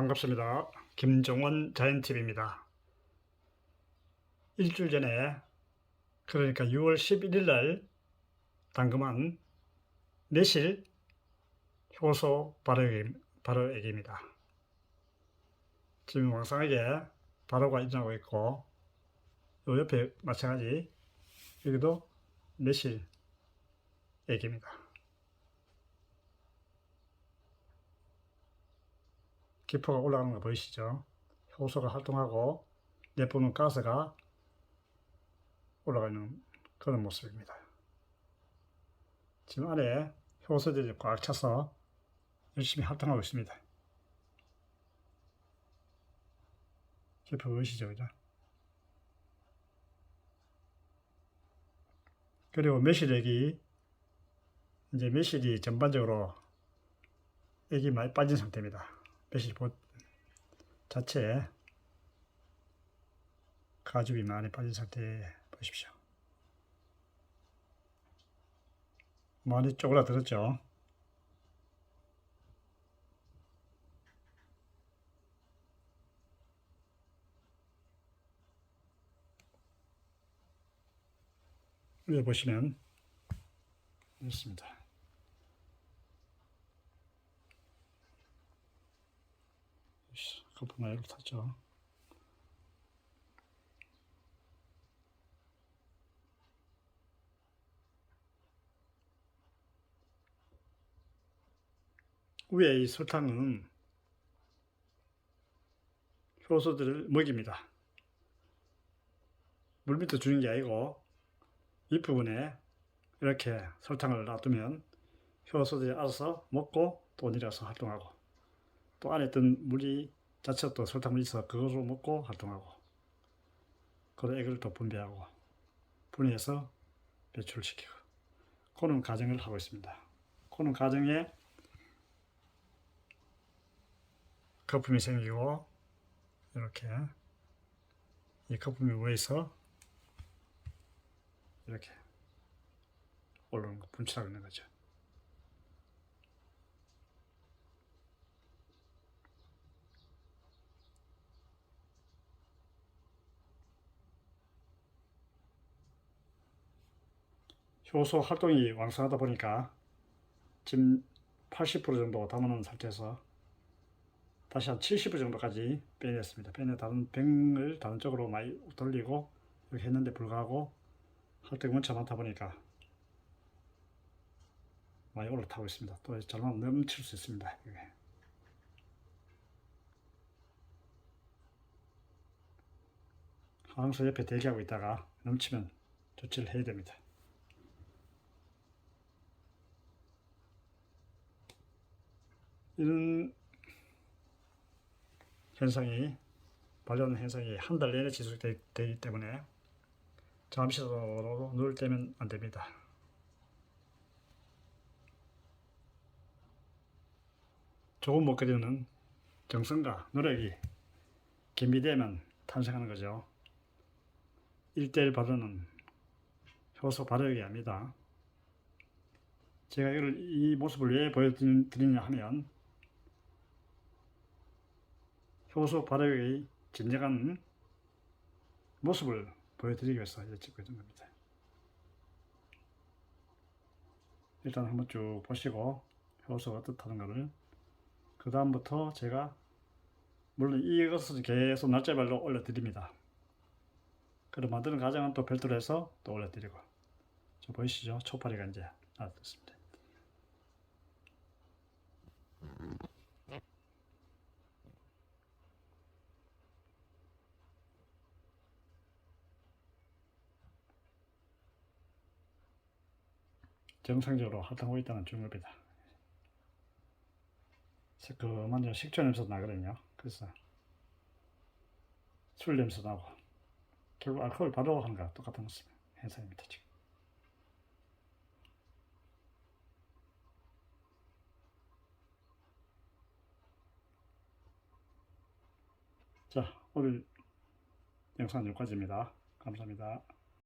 반갑습니다. 김종원 자연TV입니다. 일주일 전에 그러니까 6월 11일 날 당금한 내실 효소 발효액, 발효액입니다. 지금 왕성하게 발효가 일어나고 있고 요 옆에 마찬가지 여기도 내실 액입니다. 기포가 올라가는 거 보이시죠? 효소가 활동하고 내뿜는 가스가 올라가는 그런 모습입니다. 지금 안에 효소들이 꽉 차서 열심히 활동하고 있습니다. 기포 보이시죠? 그죠? 그리고 매실액이 이제 매실이 전반적으로 액이 많이 빠진 상태입니다. 보 자체에 가죽이 많이 빠진 상태 보십시오. 많이 쪼그라들었죠. 위에 보시면 있습니다. 많이 탔죠. 위에 이 설탕은 효소들을 먹입니다. 물 밑에 주는 게 아니고 이 부분에 이렇게 설탕을 놔두면 효소들이 알아서 먹고 또 내려서 활동하고 또 안에 있던 물이 자체가 또 설탕물이 있어 그거로 먹고 활동하고 그런 액을 또 분비하고 분해해서 배출시키고 그런 과정을 하고 있습니다. 그런 과정에 거품이 생기고 이렇게 이 거품이 위에서 이렇게 올라오는 거 분출하고 있는 거죠. 효소 활동이 왕성하다 보니까 지금 80% 정도 담아놓은 상태에서 다시 한 70% 정도까지 빼냈습니다. 빼내 다른 병을 다른 쪽으로 많이 돌리고 이렇게 했는데 불구하고 원체 많다 보니까 많이 올라타고 있습니다. 또 잘못 넘칠 수 있습니다. 항상 옆에 대기하고 있다가 넘치면 조치를 해야 됩니다. 이런 현상이 발현 현상이 한 달 내내 지속되기 때문에 잠시라도 누울 때면 안 됩니다. 좋은 먹거리는 정성과 노력이 겸비되면 탄생하는 거죠. 1대1 발효는 효소 발효액이 아닙니다. 제가 이걸 이 모습을 왜 보여드리냐 하면 효소 발효의 진정한 모습을 보여드리기 위해서 이제 찍고 있는 겁니다. 일단 한번 쭉 보시고 효소가 어떻다는 것을 그 다음부터 제가 물론 이것을 계속 날짜별로 올려드립니다. 그리고 만드는 과정은 또 별도로 해서 또 올려드리고 저 보이시죠? 초파리가 이제 나왔습니다. 정상적으로 활동하고 있다는 증거입니다. 새까만 식초 냄새 나거든요. 그래서 술 냄새 나고 결국 알코올 바로 하는 거 똑같은 현상입니다. 지금. 자, 오늘 영상 여기까지입니다. 감사합니다.